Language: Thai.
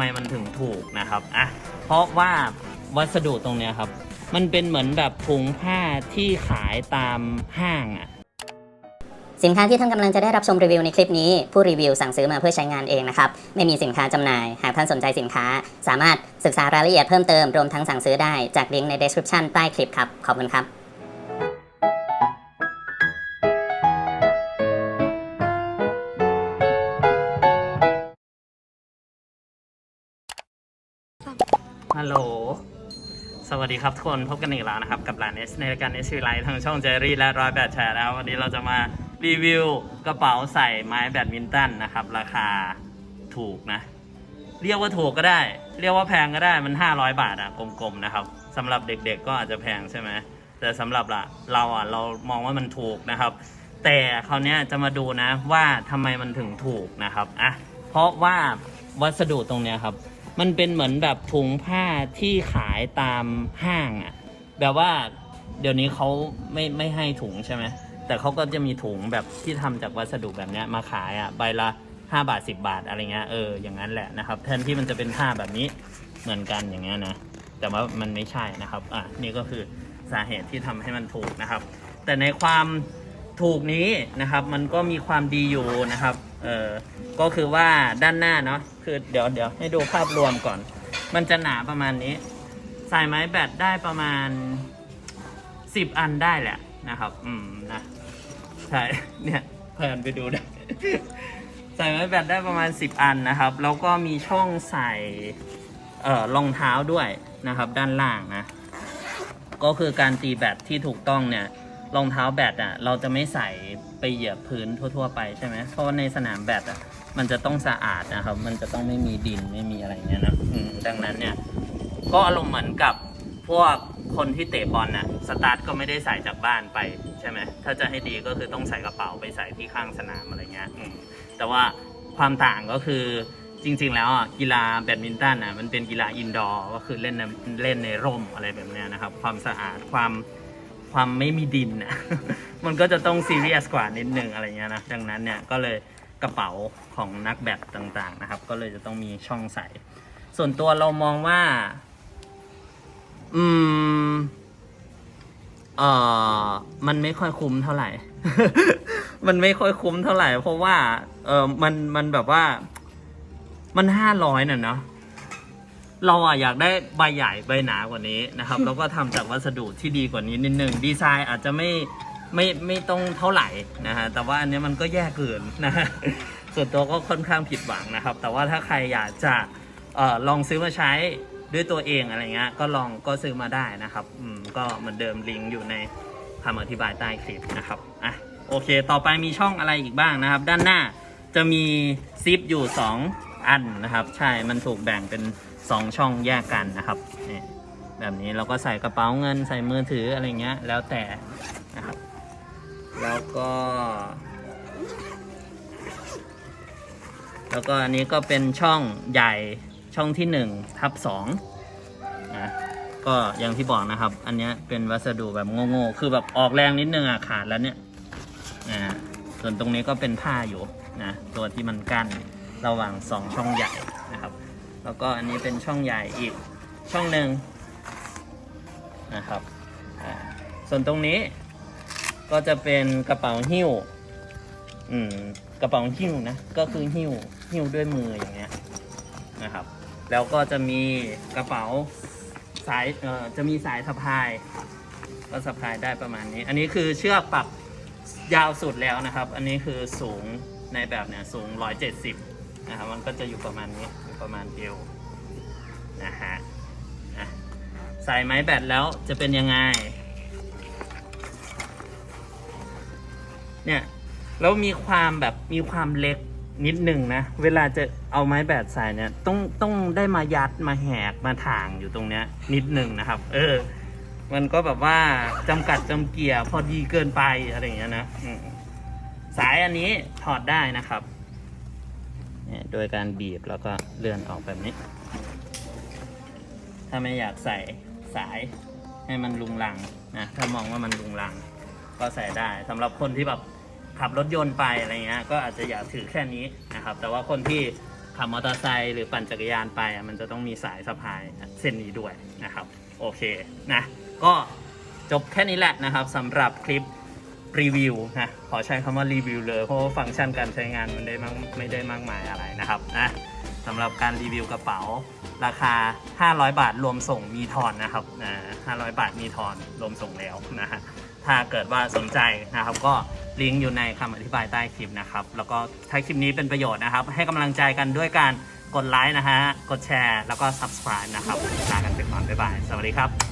ำไมมันถึงถูกนะครับอะเพราะว่าวัสดุตรงเนี้ยครับ มันเป็นเหมือนแบบถุงผ้าที่ขายตามห้างอะสินค้าที่ท่านกำลังจะได้รับชมรีวิวในคลิปนี้ ผู้รีวิวสั่งซื้อมาเพื่อใช้งานเองนะครับ ไม่มีสินค้าจำหน่าย หากท่านสนใจสินค้า สามารถศึกษารายละเอียดเพิ่มเติมรวมทั้งสั่งซื้อได้จากลิงก์ใน description ใต้คลิปครับ ขอบคุณครับ ฮัลโหล สวัสดีครับทุกคน พบกันอีกแล้วนะครับ กับร้านเอสในรายการเอสวีไลท์ทางช่องเจอรี่และร้อยแบดแชร์แล้ว วันนี้เราจะมารีวิวกระเป๋าใส่ไม้แบดมินตันนะครับ ราคาถูกนะ เรียกว่าถูกก็ได้ เรียกว่าแพงก็ได้มัน 500 บาทอะกลมๆนะครับสำหรับเด็กๆก็อาจจะแพงใช่ไหมแต่สำหรับละเราอะเรามองว่ามันถูกนะครับ แต่คราวนี้จะมาดูนะว่าทำไมมันถึงถูกนะครับอะเพราะว่าวัสดุตรงเนี้ยครับ มันเป็นเหมือนแบบถุงผ้าที่ขายตามห้างอะแบบว่าเดี๋ยวนี้เขาไม่ไม่ให้ถุงใช่ไหมแต่เขาก็จะมีถุงแบบที่ทำจากวัสดุแบบเนี้ยมาขายอะใบละ5บาท10บาทอะไรเงี้ยเอออย่างนั้นแหละนะครับ แทนที่มันจะเป็นผ้าแบบนี้เหมือนกันอย่างเงี้ยนะแต่ว่ามันไม่ใช่นะครับอะนี่ก็คือสาเหตุที่ทำให้มันถูกนะครับ แต่ในความ ถูกนี้นะครับ มันก็มีความดีอยู่นะครับ เออก็คือว่าด้านหน้าเนาะคือเดี๋ยวเดี๋ยวให้ดูภาพรวมก่อน มันจะหนาประมาณนี้ใส่ไม้แบตได้ประมาณ10อันได้แหละนะครับ อืมนะใช่เนี่ยเพลินไปดูได้ใส่ไม้แบตได้ประมาณ 10 อันนะครับ แล้วก็มีช่องใส่เอ่อรองเท้าด้วยนะครับ ด้านล่างนะ ก็คือการตีแบตที่ถูกต้องเนี่ย รองเท้าแบตอะเราจะไม่ใส่ไปเหยียบพื้นทั่ว ๆ ไปใช่ไหมเพราะว่าในสนามแบตอะมันจะต้องสะอาดนะครับ มันจะต้องไม่มีดินไม่มีอะไรเงี้ยนะดังนั้นเนี่ย ก็อารมณ์เหมือนกับพวกคนที่เตะบอลน่ะสตาร์ทก็ไม่ได้ใส่จากบ้านไปใช่ไหมถ้าจะให้ดีก็คือต้องใส่กระเป๋าไปใส่ที่ข้างสนามอะไรเงี้ยแต่ว่าความต่างก็คือจริง ๆ แล้วอะกีฬาแบดมินตันอะมันเป็นกีฬาอินดอร์ก็คือเล่นในเล่นในร่มอะไรแบบเนี้ยนะครับ ความสะอาดความ ความไม่มีดินอะ มันก็จะต้องซีเรียสกว่านิดหนึ่งอะไรเงี้ยนะ ดังนั้นเนี่ยก็เลยกระเป๋าของนักแบดต่างๆนะครับ ก็เลยจะต้องมีช่องใส่ ส่วนตัวเรามองว่า อืม เอ่อ มันไม่ค่อยคุ้มเท่าไหร่ มันไม่ค่อยคุ้มเท่าไหร่ เพราะว่า เออมัน มันแบบว่า มันห้าร้อยน่ะเนาะ เราอะอยากได้ใบใหญ่ใบหนากว่านี้นะครับ แล้วก็ทำจากวัสดุที่ดีกว่านี้นิดนึงดีไซน์อาจจะไม่ไม่ไม่ต้องเท่าไหร่นะฮะแต่ว่าอันเนี้ยมันก็แย่เกินนะฮะส่วนตัวก็ค่อนข้างผิดหวังนะครับ แต่ว่าถ้าใครอยากจะเออลองซื้อมาใช้ด้วยตัวเองอะไรเงี้ยก็ลองก็ซื้อมาได้นะครับอืมก็เหมือนเดิมลิงก์อยู่ในคำอธิบายใต้คลิปนะครับอะโอเค ต่อไปมีช่องอะไรอีกบ้างนะครับ ด้านหน้าจะมีซิปอยู่ 2 อันนะครับ ใช่มันถูกแบ่งเป็น 2 ช่องแยกกันนะครับนี่แบบนี้เราก็ใส่กระเป๋าเงินใส่มือถืออะไรเงี้ยแล้วแต่นะครับ แล้วก็ แล้วก็อันนี้ก็เป็นช่องใหญ่ช่องที่1ทับ2นะก็อย่างที่บอกนะครับ อันนี้เป็นวัสดุแบบโง่ๆคือแบบออกแรงนิดนึงอะขาดแล้วเนี่ยนะส่วนตรงนี้ก็เป็นผ้าอยู่นะตัวที่มันกั้นระหว่างสองช่องใหญ่นะครับ แล้วก็อันนี้เป็นช่องใหญ่อีกช่องหนึ่งนะครับส่วนตรงนี้ก็จะเป็นกระเป๋าหิ้วอืมกระเป๋าหิ้วนะก็คือหิ้วหิ้วด้วยมืออย่างเงี้ยนะครับ แล้วก็จะมีกระเป๋าสายเอ่อจะมีสายสะพาย ก็สะพายได้ประมาณนี้ อันนี้คือเชือกปรับยาวสุดแล้วนะครับ อันนี้คือสูงในแบบเนี้ยสูง 170นะครับมันก็จะอยู่ประมาณนี้ ประมาณเอวนะฮะใส่ไม้แบตแล้วจะเป็นยังไง เนี่ย แล้วมีความแบบมีความเล็กนิดหนึ่งนะ เวลาจะเอาไม้แบดใส่เนี่ยต้องต้องได้มายัดมาแหกมาถ่างอยู่ตรงเนี้ย นิดหนึ่งนะครับ เออ มันก็แบบว่าจำกัดจำเกียร์พอดีเกินไปอะไรอย่างเงี้ยนะสายอันนี้ถอดได้นะครับ โดยการบีบแล้วก็เลื่อนออกแบบนี้ ถ้าไม่อยากใส่สายให้มันลุงลังนะถ้ามองว่ามันลุงลัง ก็ใส่ได้สำหรับคนที่แบบขับรถยนต์ไปอะไรเงี้ยก็อาจจะอยากถือแค่นี้นะครับ แต่ว่าคนที่ขับมอเตอร์ไซค์หรือปั่นจักรยานไปอะมันจะต้องมีสายสะพายเส้นนี้ด้วยนะครับ โอเคนะก็จบแค่นี้แหละนะครับสำหรับคลิป รีวิวนะขอใช้คำว่ารีวิวเลยเพราะว่าฟังก์ชันการใช้งานมันได้มากไม่ได้มากมายอะไรนะครับนะสำหรับการรีวิวกระเป๋าราคา 500 บาทรวมส่งมีทอนนะครับนะ500 บาทมีทอนรวมส่งแล้วนะฮะถ้าเกิดว่าสนใจนะครับ ก็ลิงก์อยู่ในคำอธิบายใต้คลิปนะครับ แล้วก็ถ้าคลิปนี้เป็นประโยชน์นะครับ ให้กำลังใจกันด้วยการกดไลค์นะฮะ กดแชร์ แล้วก็ subscribe นะครับลากันไปก่อนบ๊ายบาย สวัสดีครับ